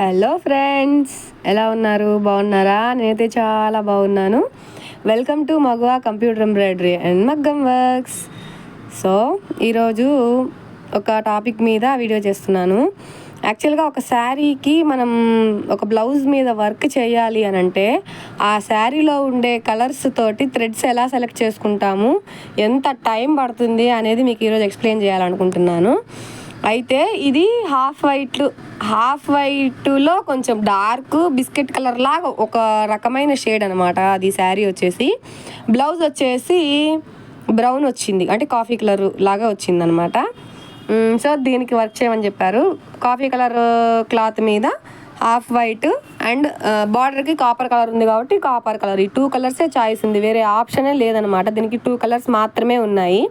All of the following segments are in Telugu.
హలో ఫ్రెండ్స్ ఎలా ఉన్నారు? బాగున్నారా? నేనైతే చాలా బాగున్నాను. Welcome to Maguva computer embroidery and మగ్గం వర్క్స్. సో ఈరోజు ఒక టాపిక్ మీద వీడియో చేస్తున్నాను. యాక్చువల్గా ఒక శారీకి మనం ఒక బ్లౌజ్ మీద వర్క్ చేయాలి అని అంటే ఆ శారీలో ఉండే కలర్స్ తోటి థ్రెడ్స్ ఎలా సెలెక్ట్ చేసుకుంటాము ఎంత టైం పడుతుంది అనేది మీకు ఈరోజు ఎక్స్ప్లెయిన్ చేయాలనుకుంటున్నాను. అయితే ఇది హాఫ్ వైట్ హాఫ్ వైట్లో కొంచెం డార్క్ బిస్కెట్ కలర్ లాగా ఒక రకమైన షేడ్ అనమాట అది శారీ వచ్చేసి బ్లౌజ్ వచ్చేసి బ్రౌన్ వచ్చింది. అంటే కాఫీ కలర్ లాగా వచ్చింది అనమాట సో దీనికి వర్క్ చేయమని చెప్పారు. కాఫీ కలర్ క్లాత్ మీద హాఫ్ వైట్ అండ్ బార్డర్కి కాపర్ కలర్ ఉంది కాబట్టి కాపర్ కలర్. ఈ టూ కలర్సే చాయిస్ ఉంది. వేరే ఆప్షనే లేదనమాట దీనికి టూ కలర్స్ మాత్రమే ఉన్నాయి.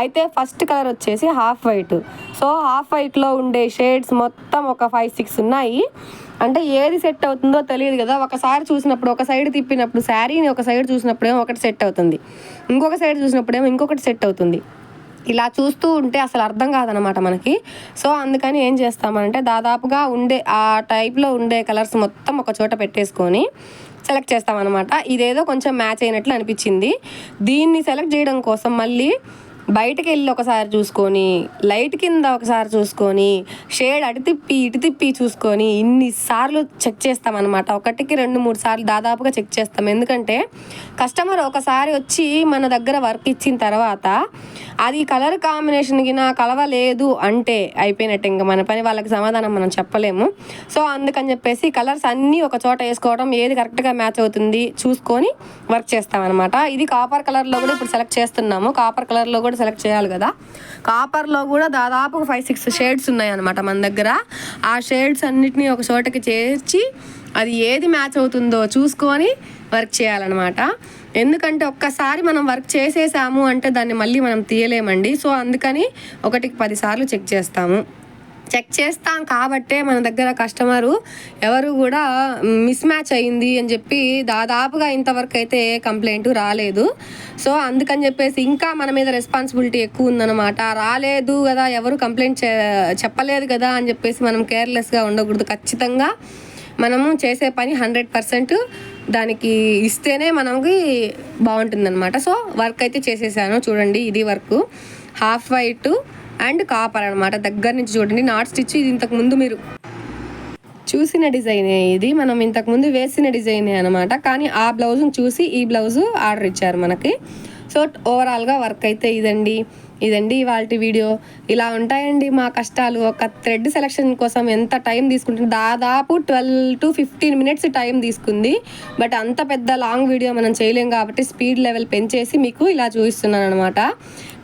అయితే ఫస్ట్ కలర్ వచ్చేసి హాఫ్ వైట్. సో హాఫ్ వైట్లో ఉండే షేడ్స్ మొత్తం ఒక ఫైవ్ సిక్స్ ఉన్నాయి. అంటే ఏది సెట్ అవుతుందో తెలియదు కదా. ఒకసారి చూసినప్పుడు ఒక సైడ్ తిప్పినప్పుడు శారీని ఒక సైడ్ చూసినప్పుడేమో ఒకటి సెట్ అవుతుంది. ఇంకొక సైడ్ చూసినప్పుడేమో ఇంకొకటి సెట్ అవుతుంది. ఇలా చూస్తూ ఉంటే అసలు అర్థం కాదనమాట మనకి. సో అందుకని ఏం చేస్తామంటే దాదాపుగా ఉండే ఆ టైప్లో ఉండే కలర్స్ మొత్తం ఒక చోట పెట్టేసుకొని సెలెక్ట్ చేస్తామన్నమాట. ఇదేదో కొంచెం మ్యాచ్ అయినట్లు అనిపించింది. దీన్ని సెలెక్ట్ చేయడం కోసం మళ్ళీ బయటకు వెళ్ళి ఒకసారి చూసుకొని లైట్ కింద ఒకసారి చూసుకొని షేడ్ అటు తిప్పి ఇటు తిప్పి చూసుకొని ఇన్నిసార్లు చెక్ చేస్తామన్నమాట. ఒకటికి రెండు మూడు సార్లు దాదాపుగా చెక్ చేస్తాం. ఎందుకంటే కస్టమర్ ఒకసారి వచ్చి మన దగ్గర వర్క్ ఇచ్చిన తర్వాత అది కలర్ కాంబినేషన్కి నా కలవలేదు అంటే అయిపోయినట్టు ఇంకా మన పని వాళ్ళకి సమాధానం మనం చెప్పలేము. సో అందుకని చెప్పేసి కలర్స్ అన్నీ ఒక చోట వేసుకోవడం ఏది కరెక్ట్గా మ్యాచ్ అవుతుంది చూసుకొని వర్క్ చేస్తామన్నమాట ఇది కాపర్ కలర్లో కూడా ఇప్పుడు సెలెక్ట్ చేస్తున్నాము. కాపర్ కలర్లో కూడా సెలెక్ట్ చేయాలి కదా. కాపర్లో కూడా దాదాపు ఫైవ్ సిక్స్ షేడ్స్ ఉన్నాయి అనమాట మన దగ్గర. ఆ షేడ్స్ అన్నిటినీ ఒక చోటకి చేర్చి అది ఏది మ్యాచ్ అవుతుందో చూసుకొని వర్క్ చేయాలన్నమాట. ఎందుకంటే ఒక్కసారి మనం వర్క్ చేసేసాము అంటే దాన్ని మళ్ళీ మనం తీయలేమండి. సో అందుకని ఒకటికి పదిసార్లు చెక్ చేస్తాము. చెక్ చేస్తాం కాబట్టే మన దగ్గర కస్టమరు ఎవరు కూడా మిస్ మ్యాచ్ అయింది అని చెప్పి దాదాపుగా ఇంతవరకు అయితే కంప్లైంట్ రాలేదు. సో అందుకని చెప్పేసి ఇంకా మన మీద రెస్పాన్సిబిలిటీ ఎక్కువ ఉందన్నమాట. రాలేదు కదా ఎవరు కంప్లైంట్ చెప్పలేదు కదా అని చెప్పేసి మనం కేర్లెస్గా ఉండకూడదు. ఖచ్చితంగా మనము చేసే పని హండ్రెడ్ పర్సెంట్ దానికి ఇస్తేనే మనకి బాగుంటుందన్నమాట. సో వర్క్ అయితే చేసేసాను. చూడండి ఇది work. Half white and copper అనమాట దగ్గర నుంచి చూడండి నాట్ స్టిచ్. ఇది ఇంతకు ముందు మీరు చూసిన డిజైనే ఇది. మనం ఇంతకుముందు వేసిన డిజైనే అనమాట కానీ ఆ బ్లౌజ్ని చూసి ఈ బ్లౌజు ఆర్డర్ ఇచ్చారు మనకి. సో ఓవరాల్గా వర్క్ అయితే ఇదండి. ఇదండి ఇవాళ వీడియో. ఇలా ఉంటాయండి మా కష్టాలు. ఒక థ్రెడ్ సెలక్షన్ కోసం ఎంత టైం తీసుకుంటుంది దాదాపు twelve to fifteen minutes time తీసుకుంది. బట్ అంత పెద్ద లాంగ్ వీడియో మనం చేయలేం కాబట్టి స్పీడ్ లెవెల్ పెంచేసి మీకు ఇలా చూపిస్తున్నాను అనమాట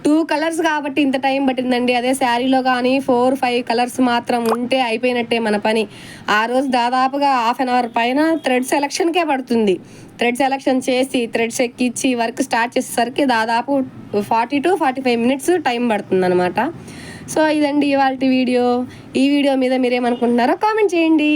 టూ కలర్స్ కాబట్టి ఇంత టైం పట్టిందండి. అదే శారీలో కానీ ఫోర్ ఫైవ్ కలర్స్ మాత్రం ఉంటే అయిపోయినట్టే మన పని. ఆ రోజు దాదాపుగా హాఫ్ అన్ అవర్ పైన థ్రెడ్ సెలక్షన్కే పడుతుంది. థ్రెడ్ సెలక్షన్ చేసి థ్రెడ్స్ ఎక్కిచ్చి వర్క్ స్టార్ట్ చేసేసరికి దాదాపు forty to forty five minutes time పడుతుంది అనమాట సో ఇదండి ఇవాళ వీడియో. ఈ వీడియో మీద మీరేమనుకుంటున్నారో కామెంట్ చేయండి.